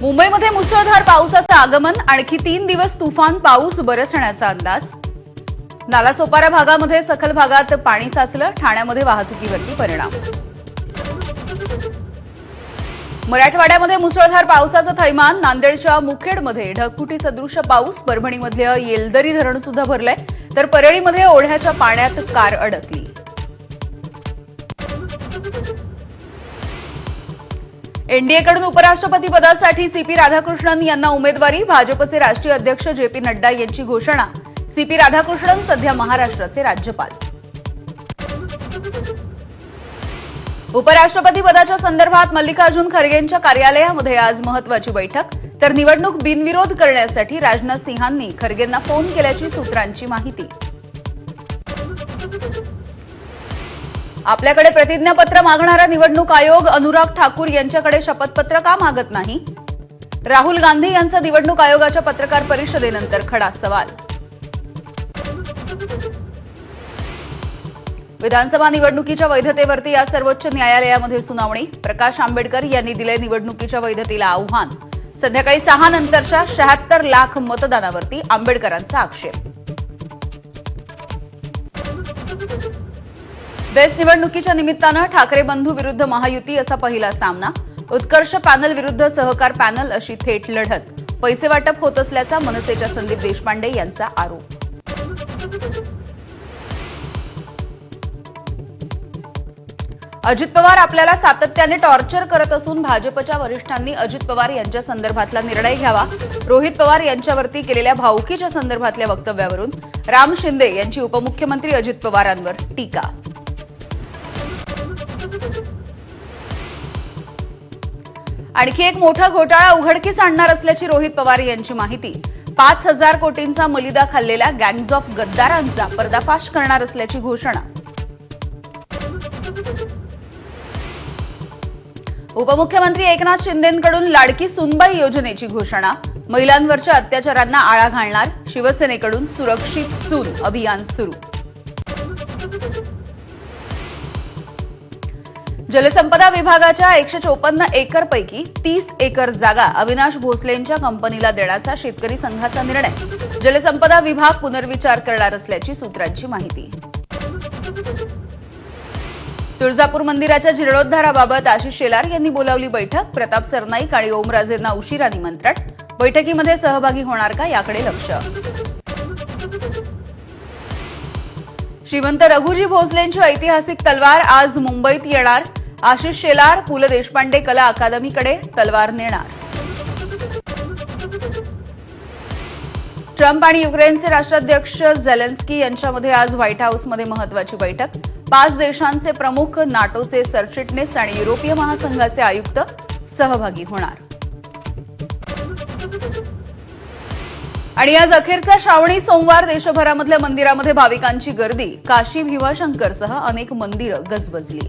मुंबईमध्ये मुसळधार पावसाचं आगमन आणखी तीन दिवस तुफान पाऊस बरसण्याचा अंदाज. नालासोपारा भागामध्ये सखल भागात पाणी साचलं ठाण्यामध्ये वाहतुकीवरती परिणाम. मराठवाड्यामध्ये मुसळधार पावसाचं थैमान नांदेडच्या मुखेडमध्ये ढगफुटी सदृश पाऊस परभणीमधलं येलदरी धरण सुद्धा भरलंय तर परळीमध्ये ओढ्याच्या पाण्यात कार अडकली. एनडीएकडून उपराष्ट्रपती पदासाठी सीपी राधाकृष्णन यांना उमेदवारी भाजपचे राष्ट्रीय अध्यक्ष जे पी नड्डा यांची घोषणा. सीपी राधाकृष्णन सध्या महाराष्ट्राचे राज्यपाल. उपराष्ट्रपती पदाच्या संदर्भात मल्लिकार्जुन खरगेंच्या कार्यालयामध्ये आज महत्वाची बैठक. तर निवडणूक बिनविरोध करण्यासाठी राजनाथ सिंहांनी खरगेंना फोन केल्याची सूत्रांची माहिती. आपल्याकडे प्रतिज्ञापत्र मागणारा निवडणूक आयोग अनुराग ठाकूर यांच्याकडे शपथपत्र का मागत नाही? राहुल गांधी यांचा निवडणूक आयोगाच्या पत्रकार परिषदेनंतर खडा सवाल. विधानसभा निवडणुकीच्या वैधतेवरती आज सर्वोच्च न्यायालयामध्ये सुनावणी. प्रकाश आंबेडकर यांनी दिले निवडणुकीच्या वैधतेला आव्हान. संध्याकाळी सहा नंतरच्या शहात्तर लाख मतदानावरती आंबेडकरांचा आक्षेप. बेस्ट निवडणुकीच्या निमित्तानं ठाकरे बंधू विरुद्ध महायुती असा पहिला सामना. उत्कर्ष पॅनल विरुद्ध सहकार पॅनल अशी थेट लढत. पैसे वाटप होत असल्याचा मनसेच्या संदीप देशपांडे यांचा आरोप. अजित पवार आपल्याला सातत्याने टॉर्चर करत असून भाजपच्या वरिष्ठांनी अजित पवार यांच्या संदर्भातला निर्णय घ्यावा. रोहित पवार यांच्यावरती केलेल्या भाऊकीच्या संदर्भातल्या वक्तव्यावरून राम शिंदे यांची उपमुख्यमंत्री अजित पवारांवर टीका. आणखी एक मोठा घोटाळा उघडकीस आणणार असल्याची रोहित पवार यांची माहिती. पाच हजार कोटींचा मलिदा खाल्लेल्या गँग्ज ऑफ गद्दारांचा पर्दाफाश करणार असल्याची घोषणा. उपमुख्यमंत्री एकनाथ शिंदेकडून लाडकी सुनबाई योजनेची घोषणा. महिलांवरच्या अत्याचारांना आळा घालणार शिवसेनेकडून सुरक्षित सून अभियान सुरू. जलसंपदा विभागाच्या एकशे चोपन्न एकर पैकी तीस एकर जागा अविनाश भोसलेंच्या कंपनीला देण्याचा शेतकरी संघाचा निर्णय. जलसंपदा विभाग पुनर्विचार करणार असल्याची सूत्रांची माहिती. तुळजापूर मंदिराच्या जीर्णोद्धाराबाबत आशिष शेलार यांनी बोलावली बैठक. प्रताप सरनाईक आणि ओमराजेंना उशिरा निमंत्रण. बैठकीमध्ये सहभागी होणार का याकडे लक्ष. श्रीमंत रघुजी भोसलेंची ऐतिहासिक तलवार आज मुंबईत येणार. आशिष शेलार पु ल देशपांडे कला अकादमीकडे तलवार नेणार. ट्रम्प आणि युक्रेनचे राष्ट्राध्यक्ष झेलेन्स्की यांच्यामध्ये आज व्हाईट हाऊसमध्ये महत्वाची बैठक. पाच देशांचे प्रमुख नाटोचे सरचिटणीस आणि युरोपीय महासंघाचे आयुक्त सहभागी होणार. आणि आज अखेरचा श्रावणी सोमवार देशभरामधल्या मंदिरामध्ये भाविकांची गर्दी. काशी भीमाशंकरसह अनेक मंदिरं गजबजली.